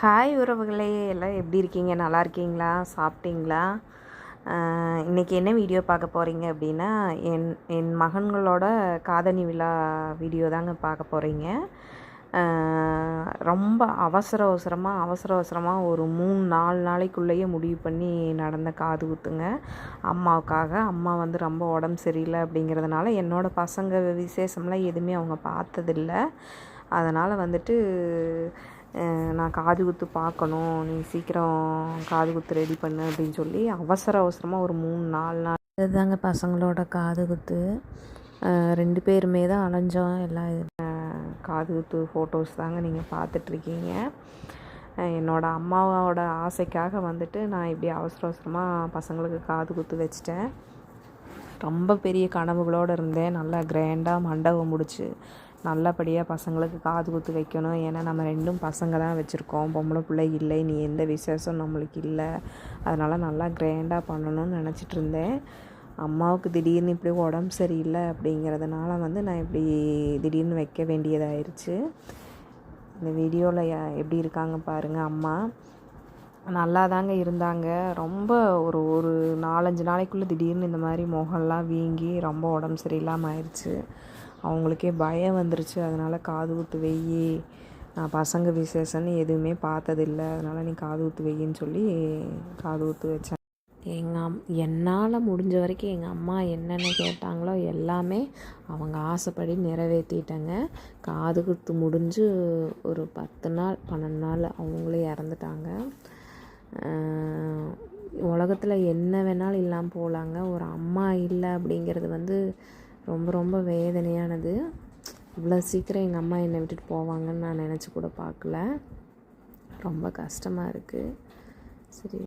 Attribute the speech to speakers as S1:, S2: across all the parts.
S1: hi உறவுகளே எல்லாம் எப்படி இருக்கீங்க நல்லா இருக்கீங்களா சாப்பிட்டீங்களா இன்றைக்கி என்ன வீடியோ பார்க்க போகிறீங்க அப்படின்னா என் என் மகன்களோட காதணி விழா வீடியோ தாங்க பார்க்க போகிறீங்க ரொம்ப அவசர அவசரமாக அவசர அவசரமாக ஒரு மூணு நாலு நாளைக்குள்ளேயே முடிவு பண்ணி நடந்த காது குத்துங்க அம்மாவுக்காக அம்மா வந்து ரொம்ப உடம்பு சரியில்லை அப்படிங்கிறதுனால என்னோடய பசங்க விசேஷம்லாம் எதுவுமே அவங்க பார்த்ததில்ல அதனால் வந்துட்டு நான் காது குத்து பார்க்கணும் நீ சீக்கிரம் காது குத்து ரெடி பண்ணு அப்படின்னு சொல்லி அவசர அவசரமாக ஒரு மூணு நாலு நாள் இதுதாங்க பசங்களோட காது குத்து ரெண்டு பேருமே தான் அலைஞ்சோம் எல்லா காது குத்து ஃபோட்டோஸ் தாங்க நீங்கள் பார்த்துட்ருக்கீங்க என்னோடய அம்மாவோட ஆசைக்காக வந்துட்டு நான் இப்படி அவசர அவசரமாக பசங்களுக்கு காது குத்து வச்சிட்டேன் ரொம்ப பெரிய கனவுகளோடு இருந்தேன் நல்லா கிராண்டாக மண்டபம் முடிச்சு நல்லபடியாக பசங்களுக்கு காது குத்து வைக்கணும் ஏன்னா நம்ம ரெண்டும் பசங்க தான் வச்சுருக்கோம் பொம்பளை பிள்ளை இல்லை நீ எந்த விசேஷம் நம்மளுக்கு இல்லை அதனால் நல்லா கிராண்டாக பண்ணணும்னு நினச்சிட்டு இருந்தேன் அம்மாவுக்கு திடீர்னு இப்படி உடம்பு சரியில்லை அப்படிங்கிறதுனால வந்து நான் இப்படி திடீர்னு வைக்க வேண்டியதாயிருச்சு இந்த வீடியோவில் எப்படி இருக்காங்க பாருங்கள் அம்மா நல்லா தாங்க இருந்தாங்க ரொம்ப ஒரு ஒரு நாலஞ்சு நாளைக்குள்ளே திடீர்னு இந்த மாதிரி முகம்லாம் வீங்கி ரொம்ப உடம்பு சரியில்லாமல் ஆயிடுச்சு அவங்களுக்கே பயம் வந்துருச்சு அதனால் காது குத்து வெய்யி நான் பசங்க விசேஷன்னு எதுவுமே பார்த்ததில்ல அதனால் நீ காது ஊத்து வையின்னு சொல்லி காது ஊத்து வச்சேன் எங்கள் அம் என்னால் முடிஞ்ச வரைக்கும் எங்கள் அம்மா என்னென்ன கேட்டாங்களோ எல்லாமே அவங்க ஆசைப்படி நிறைவேற்றிட்டேங்க காது குத்து முடிஞ்சு ஒரு பத்து நாள் பன்னெண்டு நாள் அவங்களே இறந்துட்டாங்க உலகத்தில் என்ன வேணாலும் இல்லாமல் போகலாங்க ஒரு அம்மா இல்லை அப்படிங்கிறது வந்து ரொம்ப ரொம்ப வேதனையானது இவ்வளோ சீக்கிரம் எங்கள் அம்மா என்னை விட்டுட்டு போவாங்கன்னு நான் நினச்சி கூட பார்க்கல ரொம்ப கஷ்டமாக இருக்குது சரி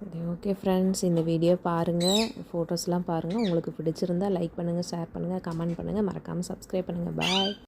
S1: சரி ஓகே ஃப்ரெண்ட்ஸ் இந்த வீடியோ பாருங்கள் ஃபோட்டோஸ்லாம் பாருங்கள் உங்களுக்கு பிடிச்சிருந்தால் லைக் பண்ணுங்கள் ஷேர் பண்ணுங்கள் கமெண்ட் பண்ணுங்கள் மறக்காமல் சப்ஸ்கிரைப் பண்ணுங்கள் பாய்